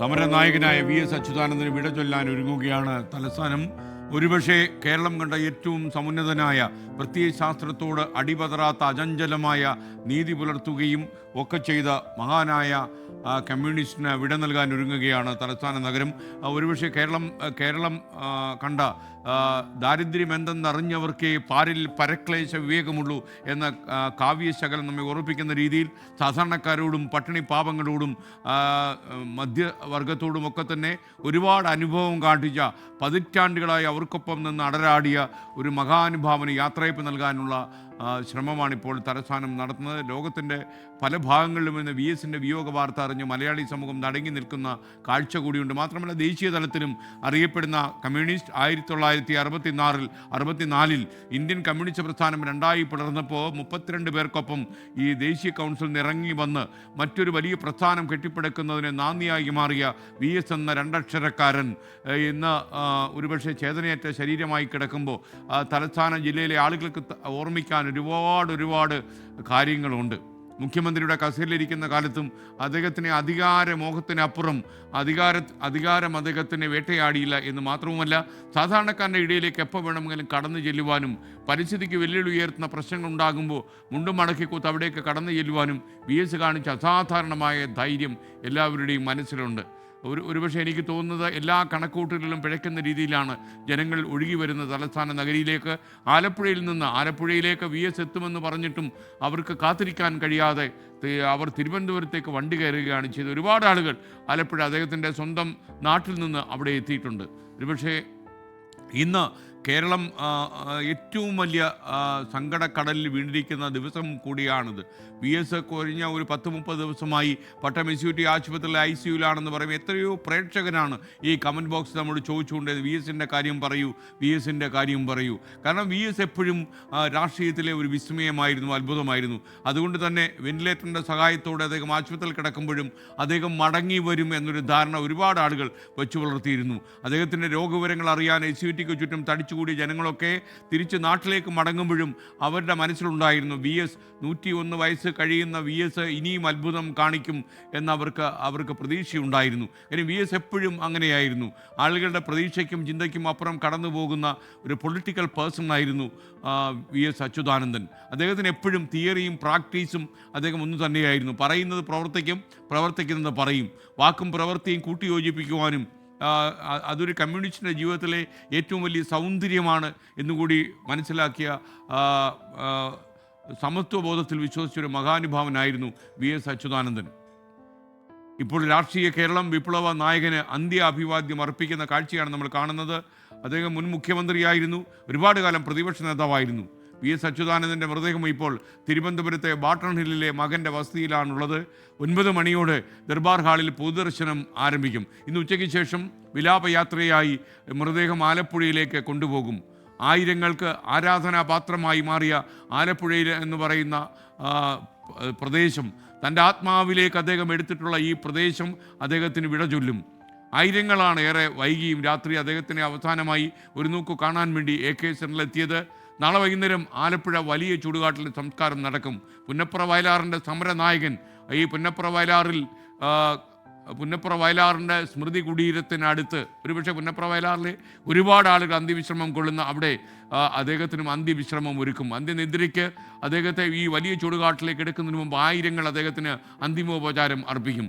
സമരനായകനായ V S അച്യുതാനന്ദന് വിട ചൊല്ലാൻ ഒരുങ്ങുകയാണ് തലസ്ഥാനം. ഒരുപക്ഷെ കേരളം കണ്ട ഏറ്റവും സമുന്നതനായ പ്രത്യയശാസ്ത്രത്തോട് അടിപതറാത്ത അചഞ്ചലമായ നീതി പുലർത്തുകയും ഒക്കെ ചെയ്ത മഹാനായ കമ്മ്യൂണിസ്റ്റിന് വിട നൽകാൻ ഒരുങ്ങുകയാണ് തലസ്ഥാന നഗരം. ഒരുപക്ഷെ കേരളം കേരളം കണ്ട ദാരിദ്ര്യം എന്തെന്നറിഞ്ഞവർക്കേ പാരിൽ പരക്ലേശ വിവേകമുള്ളൂ എന്ന കാവ്യശകലം നമ്മെ ഓർമ്മിപ്പിക്കുന്ന രീതിയിൽ സാധാരണക്കാരോടും പട്ടിണി പാപങ്ങളോടും മധ്യവർഗത്തോടും ഒക്കെ തന്നെ ഒരുപാട് അനുഭവം കാട്ടിച്ച പതിറ്റാണ്ടുകളായി അവർക്കൊപ്പം നിന്ന് അടരാടിയ ഒരു മഹാനുഭാവന യാത്രയപ്പ് നൽകാനുള്ള ശ്രമമാണ് ശ്രമമാണിപ്പോൾ തലസ്ഥാനം നടത്തുന്നത്. ലോകത്തിന്റെ പല ഭാഗങ്ങളിലും ഇന്ന് വി എസിന്റെ വിയോഗ വാർത്ത അറിഞ്ഞ് മലയാളി സമൂഹം നടങ്ങി നിൽക്കുന്ന കാഴ്ച കൂടിയുണ്ട്. മാത്രമല്ല ദേശീയ തലത്തിലും അറിയപ്പെടുന്ന കമ്മ്യൂണിസ്റ്റ് ആയിരത്തി തൊള്ളായിരത്തി അറുപത്തിനാറിൽ അറുപത്തിനാലിൽ ഇന്ത്യൻ കമ്മ്യൂണിസ്റ്റ് പ്രസ്ഥാനം രണ്ടായി പിളർന്നപ്പോൾ മുപ്പത്തിരണ്ട് പേർക്കൊപ്പം ഈ ദേശീയ കൗൺസിൽ നിറങ്ങി വന്ന് മറ്റൊരു വലിയ പ്രസ്ഥാനം കെട്ടിപ്പടുക്കുന്നതിന് നാന്ദിയായി മാറിയ വി എസ് എന്ന രണ്ടക്ഷരക്കാരൻ ഇന്ന് ഒരുപക്ഷെ ഒരുപക്ഷെ ചേതനയേറ്റ ശരീരമായി കിടക്കുമ്പോൾ തലസ്ഥാന ജില്ലയിലെ ആളുകൾക്ക് ഓർമ്മിക്കാൻ ഒരുപാട് ഒരുപാട് കാര്യങ്ങളുണ്ട്. മുഖ്യമന്ത്രിയുടെ കസേരയിലിരിക്കുന്ന കാലത്തും അദ്ദേഹത്തിന് അധികാരമോഹത്തിനപ്പുറം അധികാര അധികാരം അദ്ദേഹത്തിനെ വേട്ടയാടിയില്ല എന്ന് മാത്രവുമല്ല സാധാരണക്കാരന്റെ ഇടയിലേക്ക് എപ്പോൾ വേണമെങ്കിലും കടന്നു ചെല്ലുവാനും പരിസ്ഥിതിക്ക് വെല്ലുവിളി ഉയർത്തുന്ന പ്രശ്നങ്ങൾ ഉണ്ടാകുമ്പോൾ മുണ്ടും മടക്കിക്കൂത്ത് അവിടേക്ക് കടന്നു ചെല്ലുവാനും വി എസ് കാണിച്ച അസാധാരണമായ ധൈര്യം എല്ലാവരുടെയും മനസ്സിലുണ്ട്. ഒരു ഒരുപക്ഷെ എനിക്ക് തോന്നുന്നത് എല്ലാ കണക്കൂട്ടലിലും പിഴയ്ക്കുന്ന രീതിയിലാണ് ജനങ്ങൾ ഒഴുകി വരുന്ന തലസ്ഥാന നഗരിയിലേക്ക് ആലപ്പുഴയിൽ നിന്ന് ആലപ്പുഴയിലേക്ക് വി എസ് എത്തുമെന്ന് പറഞ്ഞിട്ടും അവർക്ക് കാത്തിരിക്കാൻ കഴിയാതെ അവർ തിരുവനന്തപുരത്തേക്ക് വണ്ടി കയറുകയാണ് ചെയ്തത്. ഒരുപാട് ആളുകൾ ആലപ്പുഴ അദ്ദേഹത്തിന്റെ സ്വന്തം നാട്ടിൽ നിന്ന് അവിടെ എത്തിയിട്ടുണ്ട്. ഒരുപക്ഷെ ഇന്ന് കേരളം ഏറ്റവും വലിയ സങ്കടക്കടലിൽ വീണിരിക്കുന്ന ദിവസം കൂടിയാണിത്. വി എസ് കഴിഞ്ഞ ഒരു പത്ത് മുപ്പത് ദിവസമായി പട്ടം എസ്യൂട്ടി ആശുപത്രിയിലെ ഐ സിയുലാണെന്ന് പറയും എത്രയോ പ്രേക്ഷകരാണ് ഈ കമന്റ് ബോക്സ് നമ്മോട് ചോദിച്ചുകൊണ്ടേ വി എസിന്റെ കാര്യം പറയൂ വി എസിന്റെ കാര്യം പറയൂ. കാരണം വി എസ് എപ്പോഴും രാഷ്ട്രീയത്തിലെ ഒരു വിസ്മയമായിരുന്നു അത്ഭുതമായിരുന്നു. അതുകൊണ്ട് തന്നെ വെന്റിലേറ്ററിന്റെ സഹായത്തോടെ അദ്ദേഹം ആശുപത്രിയിൽ കിടക്കുമ്പോഴും അദ്ദേഹം മടങ്ങി വരും എന്നൊരു ധാരണ ഒരുപാട് ആളുകൾ വെച്ചു പുലർത്തിയിരുന്നു. അദ്ദേഹത്തിന്റെ രോഗവിവരങ്ങൾ അറിയാൻ എസ് ചുറ്റും ചുറ്റും തടിച്ചുകൂടിയ ജനങ്ങളൊക്കെ തിരിച്ച് നാട്ടിലേക്ക് മടങ്ങുമ്പോഴും അവരുടെ മനസ്സിലുണ്ടായിരുന്നു വി എസ് നൂറ്റി ഒന്ന് വയസ്സ് കഴിയുന്ന വി എസ് ഇനിയും അത്ഭുതം കാണിക്കും എന്നവർക്ക് അവർക്ക് പ്രതീക്ഷയുണ്ടായിരുന്നു. കാര്യം വി എസ് എപ്പോഴും അങ്ങനെയായിരുന്നു. ആളുകളുടെ പ്രതീക്ഷയ്ക്കും ചിന്തയ്ക്കും അപ്പുറം കടന്നു പോകുന്ന ഒരു പൊളിറ്റിക്കൽ പേഴ്സൺ ആയിരുന്നു വി എസ് അച്യുതാനന്ദൻ. അദ്ദേഹത്തിന് എപ്പോഴും തിയറിയും പ്രാക്ടീസും അദ്ദേഹം ഒന്നു തന്നെയായിരുന്നു. പറയുന്നത് പ്രവർത്തിക്കും പ്രവർത്തിക്കുന്നത് പറയും. വാക്കും പ്രവൃത്തിയും കൂട്ടിയോജിപ്പിക്കുവാനും അതൊരു കമ്മ്യൂണിസ്റ്റിന്റെ ജീവിതത്തിലെ ഏറ്റവും വലിയ സൗന്ദര്യമാണ് എന്നുകൂടി മനസ്സിലാക്കിയ സമത്വബോധത്തിൽ വിശ്വസിച്ചൊരു മഹാനുഭാവനായിരുന്നു വി എസ് അച്യുതാനന്ദൻ. ഇപ്പോൾ രാഷ്ട്രീയ കേരളം വിപ്ലവ നായകന് അന്ത്യ അഭിവാദ്യം അർപ്പിക്കുന്ന കാഴ്ചയാണ് നമ്മൾ കാണുന്നത്. അദ്ദേഹം മുൻ മുഖ്യമന്ത്രിയായിരുന്നു. ഒരുപാട് കാലം പ്രതിപക്ഷ നേതാവായിരുന്നു. വി എസ് അച്യുതാനന്ദന്റെ മൃതദേഹം ഇപ്പോൾ തിരുവനന്തപുരത്തെ ബാട്ടൺ ഹില്ലിലെ മകന്റെ വസതിയിലാണുള്ളത്. ഒൻപത് മണിയോടെ ദർബാർ ഹാളിൽ പൊതുദർശനം ആരംഭിക്കും. ഇന്ന് ഉച്ചയ്ക്ക് ശേഷം വിലാപയാത്രയായി മൃതദേഹം ആലപ്പുഴയിലേക്ക് കൊണ്ടുപോകും. ആയിരങ്ങൾക്ക് ആരാധനാപാത്രമായി മാറിയ ആലപ്പുഴയിൽ എന്ന് പറയുന്ന പ്രദേശം തന്റെ ആത്മാവിലേക്ക് അദ്ദേഹം എടുത്തിട്ടുള്ള ഈ പ്രദേശം അദ്ദേഹത്തിന് വിട ചൊല്ലും. ആയിരങ്ങളാണ് ഏറെ വൈകിയും രാത്രി അദ്ദേഹത്തിനെ അവസാനമായി ഒരു നോക്കു കാണാൻ വേണ്ടി എ കെ സെന്ററിലെത്തിയത്. നാളെ വൈകുന്നേരം ആലപ്പുഴ വലിയ ചൂടുകാട്ടിൽ സംസ്കാരം നടക്കും. പുന്നപ്ര വയലാറിന്റെ സമരനായകൻ ഈ പുന്നപ്ര വയലാറിൽ പുന്നപ്ര വയലാറിന്റെ സ്മൃതി കുടീരത്തിനടുത്ത് ഒരുപക്ഷെ പുന്നപ്ര വയലാറിലെ ഒരുപാട് ആളുകൾ അന്ത്യവിശ്രമം കൊള്ളുന്ന അവിടെ അദ്ദേഹത്തിനും അന്ത്യവിശ്രമം ഒരുക്കും. അന്ത്യനിദ്രയ്ക്ക് അദ്ദേഹത്തെ ഈ വലിയ ചൂടുകാട്ടിലേക്ക് എടുക്കുന്നതിന് മുമ്പ് ആയിരങ്ങൾ അദ്ദേഹത്തിന് അന്തിമോപചാരം അർപ്പിക്കും.